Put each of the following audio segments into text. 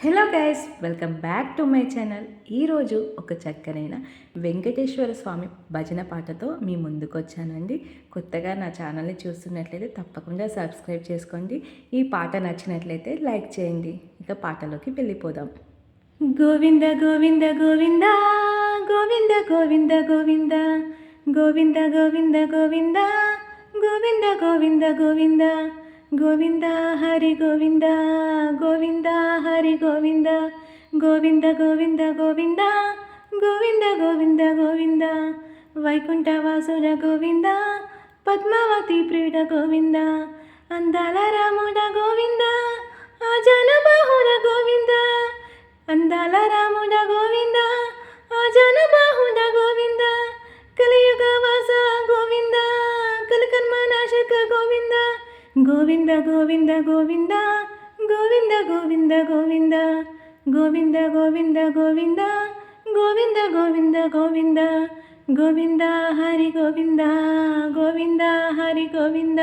Hello guys welcome back to my channel ఈరోజు ఒక చక్కనైన వెంకటేశ్వర స్వామి భజన పాటతో మీ ముందుకు వచ్చానండి కొత్తగా నా ఛానల్ని చూస్తున్నట్లయితే తప్పకుండా సబ్స్క్రైబ్ చేసుకోండి ఈ పాట నచ్చినట్లయితే లైక్ చేయండి ఇక పాటలోకి వెళ్ళిపోదాం గోవింద గోవింద గోవింద గోవింద గోవింద గోవింద గోవింద గోవింద గోవింద గోవింద గోవింద గోవింద గోవింద గోవింద హరి గోవింద గోవింద హరి గోవింద గోవింద గోవింద గోవింద గోవింద గోవింద గోవింద వైకుంఠ వాసుడ గోవింద పద్మావతి ప్రియుడ గోవింద అందాల రాముడ గోవిందా గోవింద గోవింద గోవింద గోవింద గోవింద గోవింద గోవింద గోవింద గోవింద గోవింద గోవింద గోవింద గోవింద హరి గోవింద గోవింద హరి గోవింద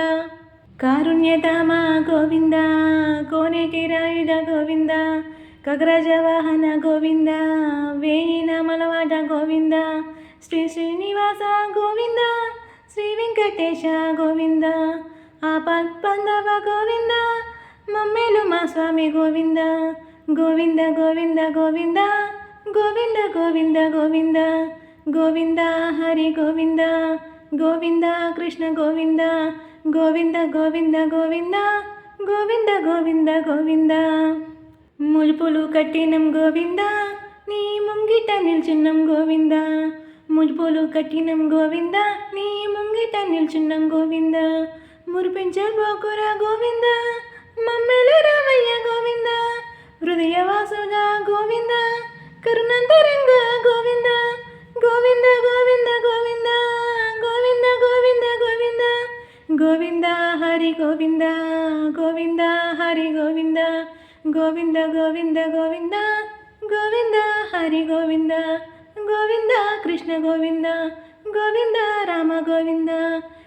కారుణ్యధామ గోవింద కోనేటి రాయుడ గోవింద కగ్రజవాహన గోవింద వేయి మలవాట గోవింద శ్రీ శ్రీనివాస గోవింద శ్రీ వెంకటేశ గోవింద ఆపద్బంధవ గోవింద మమ్మేలు మా స్వామి గోవింద. గోవింద గోవింద గోవింద గోవింద గోవింద గోవింద. గోవింద హరి గోవింద గోవింద కృష్ణ గోవింద. గోవింద గోవింద గోవింద గోవింద గోవింద గోవింద. ములుపులు కట్టినం గోవింద నీ ముంగిట నిల్చున్నం గోవింద. ములుపులు కట్టినం గోవింద నీ ముంగిట నిల్చున్నం గోవింద. మురిపించబోకురా గోవింద మమ్మల రామయ్య గోవింద హృదయవాసుడ గోవింద కరుణంతరంగ గోవింద గోవింద గోవింద గోవింద గోవింద గోవింద గోవింద గోవింద హరి గోవింద గోవింద హరి గోవింద గోవింద గోవింద గోవింద గోవింద హరి గోవింద గోవింద కృష్ణ గోవింద గోవింద రామ గోవింద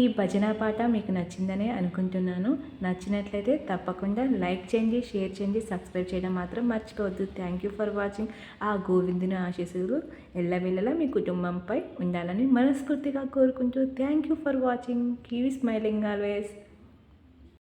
ఈ భజన పాట మీకు నచ్చిందనే అనుకుంటున్నాను. నచ్చినట్లయితే తప్పకుండా లైక్ చేయండి షేర్ చేయండి సబ్స్క్రైబ్ చేయడం మాత్రం మర్చిపోవద్దు. థ్యాంక్ యూ ఫర్ వాచింగ్ ఆ గోవిందుని ఆశీస్సులు ఎల్లవేళలా మీ కుటుంబంపై ఉండాలని మనస్ఫూర్తిగా కోరుకుంటూ thank you for watching keep smiling always